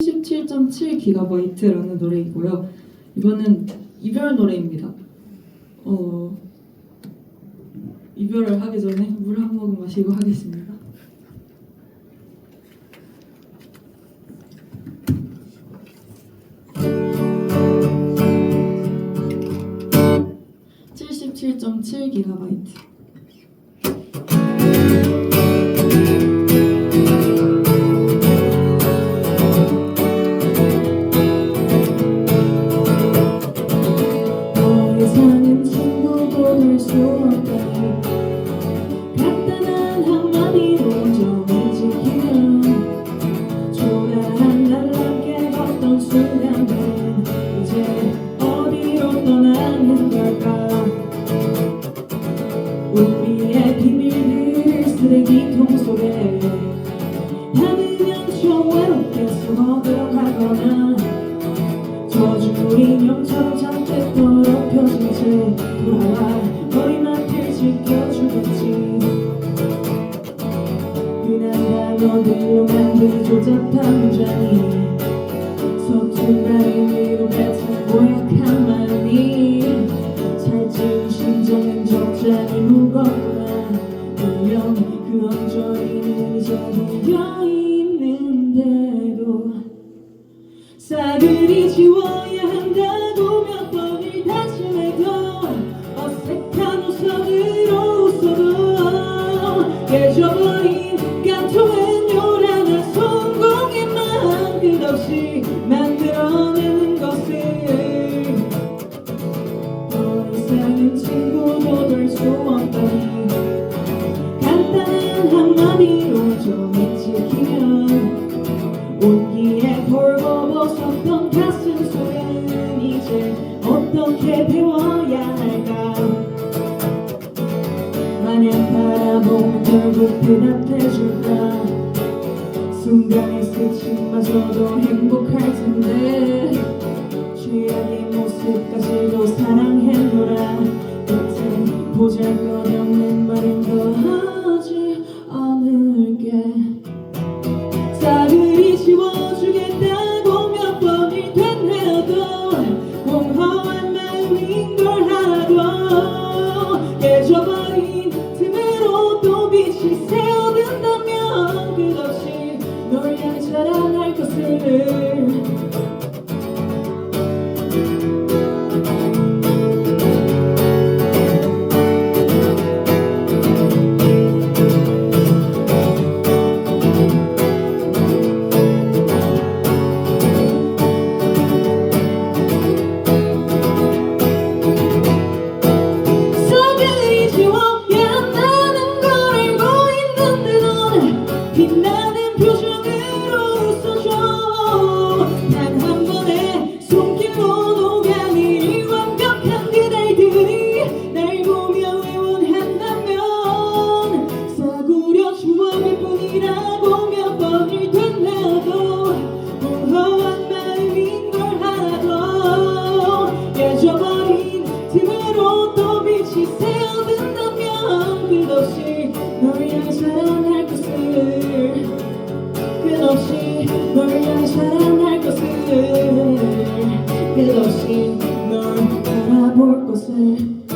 17.7GB라는 노래이고요. 이거는 이별 노래입니다. 어, 이별을 하기 전에 물 한 모금 마시고 하겠습니다. (77.7GB) 더 떠나는 걸까? 우리의 비밀들 쓰레기통 속에 담으면 좀 외롭게 숨어 들어가거나 저주 인형처럼 잔뜩 더럽혀진 채 돌아와 머리맡을 지켜주겠지. 흔한 단어들로 만든 조잡한 문장이 서툰 의미로 뱉은 고약한 말이 이제 비어있는데도 싸그리 결국 대답해줄까? 순간이 스침마저도 행복할 텐데. 최악의 모습까지도 사랑해줘라. 끝은 보잘것없는 말인 걸 뻔일 뿐이라고 몇 번을 되뇌어도 무허한 마음인 걸 하나도 깨져버린 팀으로 또 빛이 새어든다면 끝없이 널 향해 사랑할 것을 끝없이 널 향해 사랑할 것을 끝없이 널 바라볼 것을